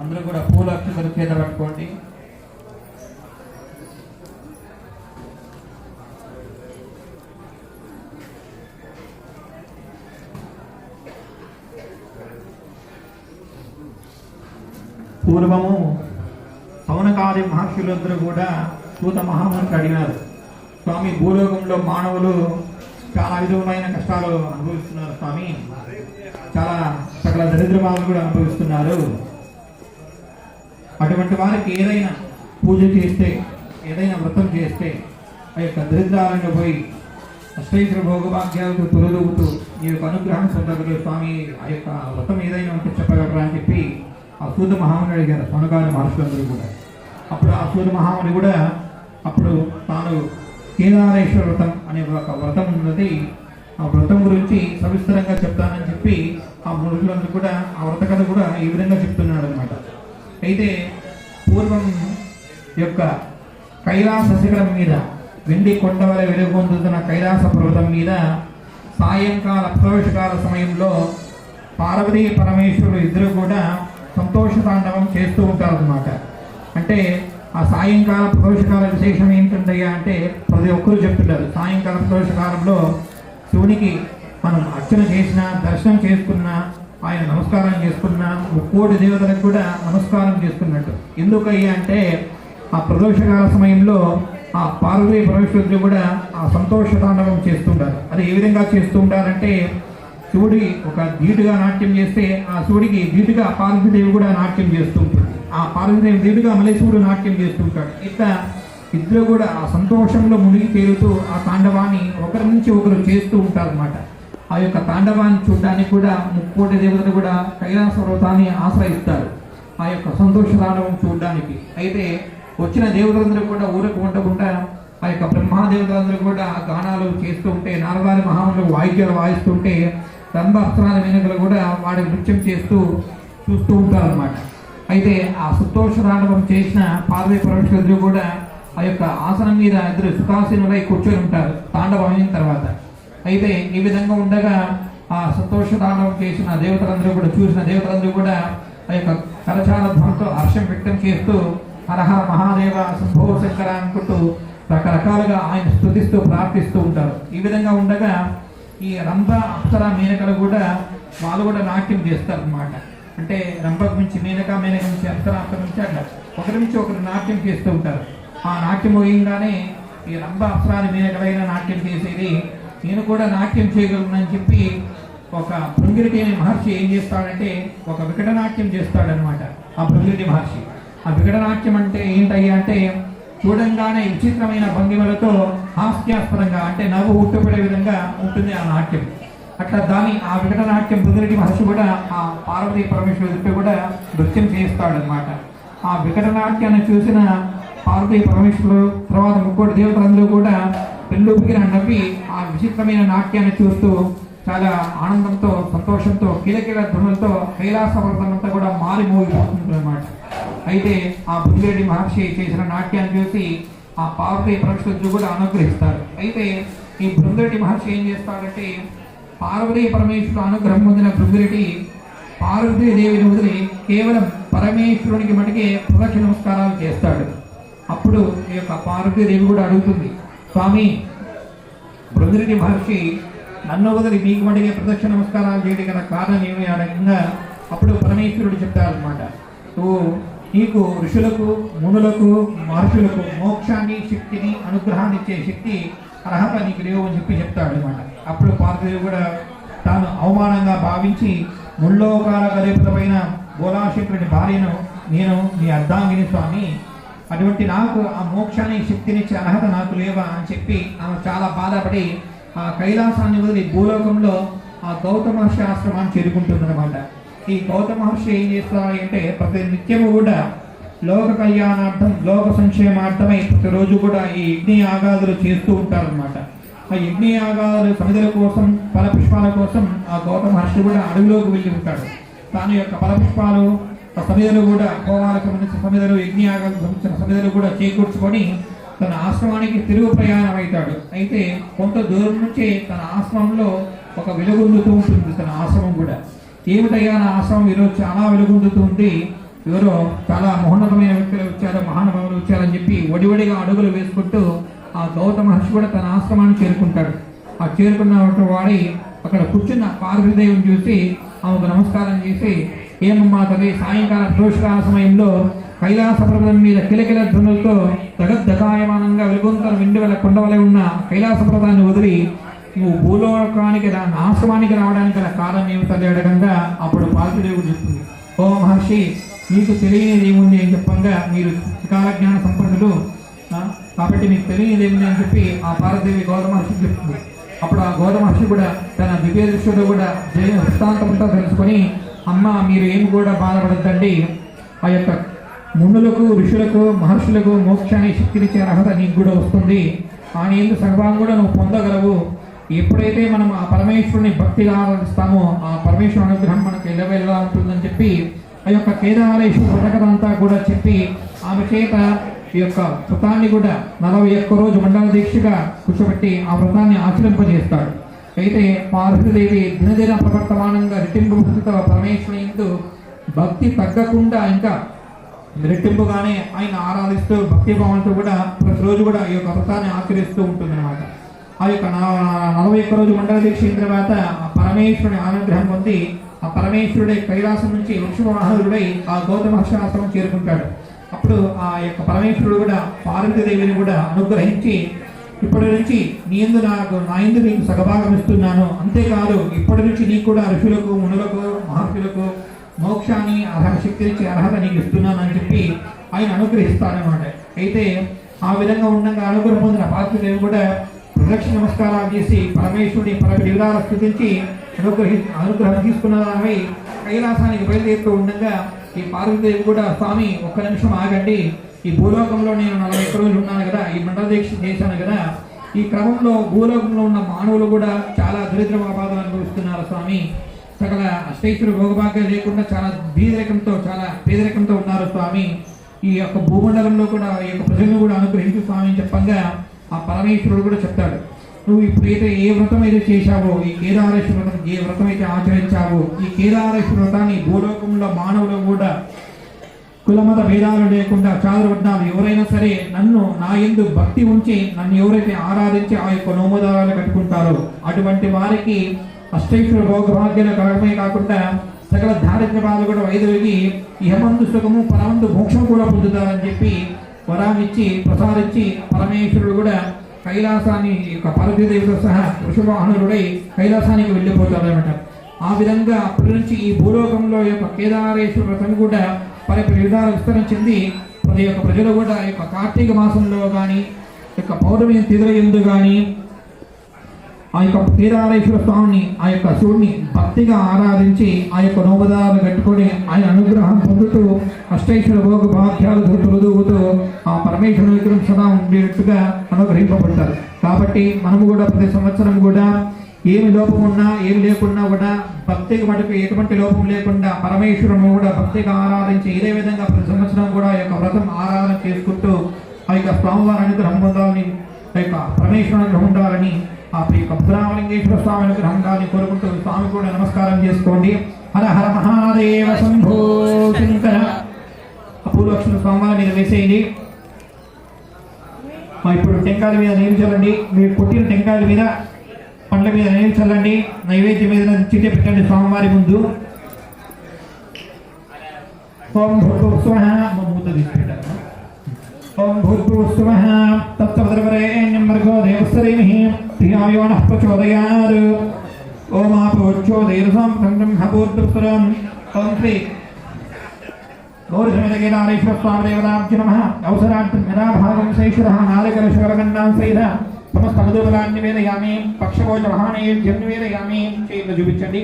అందరూ కూడా పూల అక్షతలు చేత పట్టుకోండి పూర్వము సౌనకాది మహర్షులందరూ కూడా సూత మహామునికి అడిగినారు. స్వామి భూలోకంలో మానవులు చాలా విధమైన కష్టాలు అనుభవిస్తున్నారు స్వామి. చాలా సకల దరిద్రమాలు కూడా అనుభవిస్తున్నారు. అటువంటి వారికి ఏదైనా పూజ చేస్తే ఏదైనా వ్రతం చేస్తే ఆ యొక్క దరిద్రాలను పోయి అష్టైశ్వర భోగభాగ్యాలకు తొలదూగుతూ ఈ యొక్క అనుగ్రహం పొందగలరు స్వామి ఆ యొక్క వ్రతం ఏదైనా ఉంటే చెప్పగలరా అని చెప్పి ఆ సూద మహాముని అడిగారు సొనగాని మహర్షులందరూ కూడా. అప్పుడు ఆ సూత మహాముని కూడా అప్పుడు తాను కేదారేశ్వర వ్రతం అనే ఒక వ్రతం ఉన్నది. ఆ వ్రతం గురించి సవిస్తరంగా చెప్తానని చెప్పి ఆ మునుగులందరూ కూడా ఆ వ్రత కథ కూడా ఈ విధంగా చెప్తున్నాడు అనమాట అయితే పూర్వం యొక్క కైలాస శిఖరం మీద వెండి కొండ వలె వెలుగొందుతున్న కైలాస పర్వతం మీద సాయంకాల ప్రవేశకాల సమయంలో పార్వతీ పరమేశ్వరుడు ఇద్దరు కూడా సంతోష తాండవం చేస్తూ ఉంటారు అనమాట అంటే ఆ సాయంకాల ప్రదోషకాల విశేషం ఏంటంటయ్యా అంటే ప్రతి ఒక్కరూ చెప్తుంటారు. సాయంకాల ప్రదోషకాలంలో శివునికి మనం అర్చన చేసిన దర్శనం చేసుకున్నా ఆయన నమస్కారం చేసుకున్న ముక్కోటి దేవతలకు కూడా నమస్కారం చేసుకున్నట్టు. ఎందుకయ్యా అంటే ఆ ప్రదోషకాల సమయంలో ఆ పార్వతీ పరమేశ్వరులు కూడా ఆ సంతోష తాండవం చేస్తుంటారు. అది ఏ విధంగా చేస్తూ ఉంటారంటే శివుడి ఒక ధీటుగా నాట్యం చేస్తే ఆ శివుడికి ధీటుగా పార్వతీదేవి కూడా నాట్యం చేస్తూ ఆ పార్వతీదేవి ధీటుగా మలేశ్వరుడు నాట్యం చేస్తుంటాడు ఇట్లా ఇద్దరు కూడా ఆ సంతోషంలో మునిగి తేలుతూ ఆ తాండవాన్ని ఒకరి నుంచి ఒకరు చేస్తూ ఉంటారన్నమాట. ఆ యొక్క తాండవాన్ని చూడడానికి కూడా ముక్కోటి దేవతలు కూడా కైలాస పర్వతాన్ని ఆశ్రయిస్తారు. ఆ యొక్క సంతోష తాండవం చూడడానికి. అయితే వచ్చిన దేవతలందరూ కూడా ఊరకు ఉండకుండా ఆ యొక్క బ్రహ్మాదేవతలందరూ కూడా ఆ గానాలు చేస్తూ ఉంటే నారదారి మహాములు వాయిద్యాలు వాయిస్తుంటే రంభ వెనుకలు కూడా వాడి నృత్యం చేస్తూ చూస్తూ ఉంటారనమాట అయితే ఆ సంతోష తాండవం చేసిన పార్వతీ పరమేశ్వరుడు కూడా ఆ యొక్క ఆసనం మీద ఇద్దరు సుఖాసీనులై కూర్చొని ఉంటారు తాండవం అయిన తర్వాత. అయితే ఈ విధంగా ఉండగా ఆ సంతోష తాండవం చేసిన దేవతలందరూ కూడా చూసిన దేవతలందరూ కూడా ఆ యొక్క కరచాల ధ్వనితో హర్షం వ్యక్తం చేస్తూ హరహర మహాదేవ శంభో శంకర అనుకుంటూ రకరకాలుగా ఆయన స్తుతిస్తూ ప్రార్థిస్తూ ఉంటారు. ఈ విధంగా ఉండగా ఈ రంభ అప్సర మేనకలు కూడా వాళ్ళు కూడా నాట్యం చేస్తారు అనమాట అంటే రంభకు మించి మేనక మేనక నుంచి అప్సర అప్సర నుంచి అట్లా. ఒకరి నుంచి ఒకరు నాట్యం చేస్తూ ఉంటారు. ఆ నాట్యం పోయిందానే ఈ రంభ అప్సరాని మేనకలైన నాట్యం చేసేది నేను కూడా నాట్యం చేయగలనని చెప్పి ఒక భృంగిరిటి అనే మహర్షి ఏం చేస్తాడంటే ఒక వికటనాట్యం చేస్తాడనమాట ఆ భృంగిరిటి మహర్షి. ఆ వికటనాట్యం అంటే ఏంటయ్యా అంటే చూడంగానే విచిత్రమైన భంగిమలతో హాస్యాస్పదంగా అంటే నవ్వు ఉట్టుపడే విధంగా ఉంటుంది ఆ నాట్యం. అట్లా దాని ఆ వికటనాట్యం భృంగిరిటి మహర్షి కూడా ఆ పార్వతీ పరమేశ్వరుడిపై కూడా నృత్యం చేస్తాడనమాట ఆ వికటనాట్యాన్ని చూసిన పార్వతీ పరమేశ్వరుడు తర్వాత ముక్కోటి దేవతలందరూ కూడా పెళ్ళుపిగిన నవ్వి ఆ విచిత్రమైన నాట్యాన్ని చూస్తూ చాలా ఆనందంతో సంతోషంతో కిలకిల ధ్వనులతో కైలాస పర్వతం అంతా కూడా మారి మోగిపోతుంది అనమాట అయితే ఆ బుద్ధిరెడ్డి మహర్షి చేసిన నాట్యాన్ని చూసి ఆ పార్వతీ పరమేశ్వరుడు కూడా అనుగ్రహిస్తారు. అయితే ఈ బృందరెడ్డి మహర్షి ఏం చేస్తాడంటే పార్వతీ పరమేశ్వరుడు అనుగ్రహం పొందిన బృందరెడ్డి పార్వతీదేవిని వదిలి కేవలం పరమేశ్వరునికి మటుకే ప్రదక్ష నమస్కారాలు చేస్తాడు. అప్పుడు ఈ యొక్క పార్వతీదేవి కూడా అడుగుతుంది స్వామి బృందరెడ్డి మహర్షి నన్ను వదిలి మీకు మటుకే ప్రదక్ష నమస్కారాలు చేయడం గల కారణం ఏమి? అనగా అప్పుడు పరమేశ్వరుడు చెప్తారనమాట నువ్వు నీకు ఋషులకు మునులకు మహర్షులకు మోక్షాన్ని శక్తిని అనుగ్రహాన్ని ఇచ్చే శక్తి అర్హత నీకు లేవు అని చెప్పి చెప్తాడు అనమాట అప్పుడు పార్వదేవి కూడా తాను అవమానంగా భావించి ముల్లోకాల గరీపులపైన గోలాశంకరుడి భార్యను నేను నీ అర్ధాంగిని స్వామి అటువంటి నాకు ఆ మోక్షాన్ని శక్తినిచ్చే అర్హత నాకు లేవా అని చెప్పి ఆమె చాలా బాధపడి ఆ కైలాసాన్ని వదిలి భూలోకంలో ఆ గౌతమ శాస్త్రమాన్ని ఆశ్రమాన్ని చేరుకుంటుందన్నమాట. ఈ గౌతమ మహర్షి ఏం చేస్తారంటే ప్రతి నిత్యము కూడా లోక కళ్యాణార్థం లోక సంక్షేమార్థమై ప్రతిరోజు కూడా ఈ యజ్ఞ యాగాదులు చేస్తూ ఉంటారనమాట ఆ యజ్ఞ యాగాదులు సమిధుల కోసం ఫలపుష్పాల కోసం ఆ గౌతమ మహర్షి కూడా అడవిలోకి వెళ్ళి ఉంటాడు. తాను యొక్క ఫలపుష్పాలు ఆ సమిధులు కూడా హోమాలకు సంబంధించిన సమిధులు యజ్ఞయాగాలకు సంబంధించిన సమిధులు కూడా చేకూర్చుకొని తన ఆశ్రమానికి తిరుగు ప్రయాణం అవుతాడు. అయితే కొంత దూరం నుంచే తన ఆశ్రమంలో ఒక వెలుగొందుతూ ఉంటుంది తన ఆశ్రమం కూడా. ఏమిటయ్యా నా ఆశ్రమం? ఈరోజు చాలా వెలుగొందుతూ ఉంది ఎవరో చాలా మహోన్నతమైన వ్యక్తులు వచ్చారు మహానుభావులు వచ్చారని చెప్పి ఒడివడిగా అడుగులు వేసుకుంటూ ఆ గౌతమ మహర్షి కూడా తన ఆశ్రమాన్ని చేరుకుంటాడు. ఆ చేరుకున్న వాడి అక్కడ కూర్చున్న పార్వతీదేవిని చూసి ఆమెకు నమస్కారం చేసి ఏమమ్మా తల్లి సాయంకాల ప్రదోషకాల సమయంలో కైలాస పర్వతం మీద కిలకిల ధ్వనులతో జగద్దకాయమానంగా వెండి వెండివల కొండవలే ఉన్న కైలాస పర్వతాన్ని వదిలి నువ్వు భూలోకానికి రా ఆశ్రమానికి రావడానికి గల కారణం ఏమి తల్లి అడగంగా అప్పుడు పార్వతీదేవి చెప్తుంది ఓ మహర్షి మీకు తెలియనిది ఏముంది అని చెప్పంగా మీరు త్రికాల జ్ఞాన సంపన్నులు కాబట్టి మీకు తెలియనిది ఏముంది అని చెప్పి ఆ పార్వతీదేవి గౌతమ మహర్షికి చెప్తుంది అప్పుడు ఆ గౌతమ మహర్షి కూడా తన దివ్య దృష్టిలో కూడా జయ వృత్తాంతంతో తెలుసుకొని అమ్మ మీరు ఏమి కూడా బాధపడద్దండి. ఆ యొక్క మునులకు ఋషులకు మహర్షులకు మోక్షాన్ని శక్తినిచ్చే అర్హత నీకు కూడా వస్తుంది. ఆ నీళ్ళు సర్వాంగం కూడా నువ్వు పొందగలవు. ఎప్పుడైతే మనం ఆ పరమేశ్వరుని భక్తిగా ఆరాధిస్తామో ఆ పరమేశ్వరుని అనుగ్రహం మనకు ఎలవేలా ఉంటుందని చెప్పి ఆ యొక్క కేదారేశ్వర వ్రతకథ అంతా కూడా చెప్పి ఆమె చేత ఈ యొక్క వ్రతాన్ని కూడా నలభై ఒక్క రోజు మండల దీక్షగా కూర్చోబెట్టి ఆ వ్రతాన్ని ఆచరింపజేస్తాడు. అయితే పార్వతీదేవి దినదిన ప్రవర్తమానంగా రెట్టింపు భక్తితో పరమేశ్వరుని ఎందు భక్తి తగ్గకుండా ఇంకా రెట్టింపుగానే ఆయన ఆరాధిస్తూ భక్తి భావంతో కూడా ప్రతిరోజు కూడా ఈ యొక్క వ్రతాన్ని ఆచరిస్తూ ఉంటుంది ఆ యొక్క నా- నలభై ఒక్క రోజు మండల దీక్ష తర్వాత ఆ పరమేశ్వరుని అనుగ్రహం పొంది ఆ పరమేశ్వరుడే కైలాసం నుంచి వృక్షవాహనుడై ఆ గౌతమ శాస్త్రం చేరుకుంటాడు. అప్పుడు ఆ యొక్క పరమేశ్వరుడు కూడా పార్వతీదేవిని కూడా అనుగ్రహించి ఇప్పటి నుంచి నీ ఎందు నాకు నా ఎందు నీకు సగభాగం ఇస్తున్నాను. అంతేకాదు ఇప్పటి నుంచి నీకు కూడా ఋషులకు మునులకు మహర్షులకు మోక్షాన్ని అర్హత శక్తి నుంచి అర్హత నీకు ఇస్తున్నాను అని చెప్పి ఆయన అనుగ్రహిస్తారనమాట అయితే ఆ విధంగా ఉండగా అనుగ్రహం పొందిన పార్వతీదేవి కూడా ప్రదక్షిణ నమస్కారాలు చేసి పరమేశ్వరుని పరమ వివరాలు స్థుతించి అనుగ్రహి అనుగ్రహం తీసుకున్నదానిపై కైలాసానికి బయలుదేరుతూ ఉండగా ఈ పార్వతీదేవి కూడా స్వామి ఒక్క నిమిషం ఆగండి. ఈ భూలోకంలో నేను నలభై ఒక్క రోజులు ఉన్నాను కదా ఈ మండల దీక్ష చేశాను కదా. ఈ క్రమంలో భూలోకంలో ఉన్న మానవులు కూడా చాలా దరిద్ర బాధలు అనుభవిస్తున్నారు స్వామి. సకల అష్టైశ్వర భోగభాగ్యం లేకుండా చాలా బీదరికంతో చాలా పేదరికంతో ఉన్నారు స్వామి. ఈ యొక్క భూమండలంలో కూడా ఈ యొక్క ప్రజలను కూడా అనుగ్రహించు స్వామి చెప్పంగా ఆ పరమేశ్వరుడు కూడా చెప్తాడు నువ్వు ఇప్పుడు అయితే ఏ వ్రతం అయితే చేశావో ఈ కేదారేశ్వర వ్రతం ఏ వ్రతం అయితే ఆచరించావో ఈ కేదారేశ్వర వ్రతాన్ని భూలోకంలో మానవులు కూడా కులమత భేదాలు లేకుండా చాలు ఎవరైనా సరే నన్ను నా ఎందు భక్తి ఉంచి నన్ను ఎవరైతే ఆరాధించి ఆ యొక్క నోమదారాలు కట్టుకుంటారో అటువంటి వారికి అష్టైశ్వర భోగభాగ్యాలు కలగమే కాకుండా సకల దారిద్ర్యాలు కూడా వైదొలిగి ఇహమందు సుఖము పరమందు మోక్షం కూడా పొందుతారని చెప్పి వరాన్నిచ్చి ప్రసాదించి పరమేశ్వరుడు కూడా కైలాసాన్ని యొక్క పార్వతీదేవితో సహా వృషభవాహనుడై కైలాసానికి వెళ్ళిపోతారన్నమాట ఆ విధంగా అప్పటి నుంచి ఈ భూలోకంలో యొక్క కేదారేశ్వర వ్రతం కూడా పరి విధాలు విస్తరించింది ప్రతి యొక్క ప్రజలు కూడా యొక్క కార్తీక మాసంలో కానీ యొక్క పౌర్ణమి తిథుల ఎందు కానీ ఆ యొక్క కేదారేశ్వర స్వామిని ఆ యొక్క శివుడిని భక్తిగా ఆరాధించి ఆ యొక్క నోమదాలు కట్టుకొని ఆయన అనుగ్రహం పొందుతూ అష్టైశ్వర భోగ భాగ్యాలు తొలుగుతూ ఆ పరమేశ్వర విగ్రహం సదా ఉండేట్టుగా అనుగ్రహింపబడతారు కాబట్టి మనము కూడా ప్రతి సంవత్సరం కూడా ఏమి లోపం ఉన్నా ఏమి లేకున్నా కూడా భక్తికి మటుకు ఎటువంటి లోపం లేకుండా పరమేశ్వరుని కూడా భక్తిగా ఆరాధించి ఇదే విధంగా ప్రతి సంవత్సరం కూడా ఆ యొక్క వ్రతం ఆరాధన చేసుకుంటూ ఆ యొక్క స్వామివారి అనుగ్రహం పొందాలని ఆ యొక్క పరమేశ్వరుని అనుగ్రహం ఉండాలని ఆ యొక్క బ్రాహ్మలింగేశ్వర స్వామి అనుగ్రహంగాన్ని కోరుకుంటూ స్వామి కూడా నమస్కారం చేసుకోండి. హర హర మహాదేవ శంభో శంకర. అపూర్వక్షణ స్వామివారి మీద వేసేయండి. మా ఇప్పుడు టెంకాయల మీద నీళ్ళు చల్లండి. మీరు పుట్టిన టెంకాయల మీద పండ్ల మీద నీళ్ళు చల్లండి. నైవేద్యం మీద చిట్టే పెట్టండి స్వామివారి ముందు. ఓం భూర్భువస్వః మా మూత తీసుకుంటారు ఓం భూర్భువస్వః తత్సవితర్వరేణ్యం భర్గో దేవస్సరేమిః ధియాయో నః ప్రచోదయాత్ ఓం ఆపోచ్చోదయరసం బ్రహ్మభూర్భువస్వరం ఓం శ్రీ గౌరసమితగీతారేశ్వర స్వామి దేవతాభ్య నమ అవసరార్థం యదా భాగం శైశ్వరः నాలికల శివరగన్నాం సైద సమస్త మధుబలాన్ని వేదయామి పక్షకోచ మహానైవేద్యం నివేదయామి చేతులు చూపించండి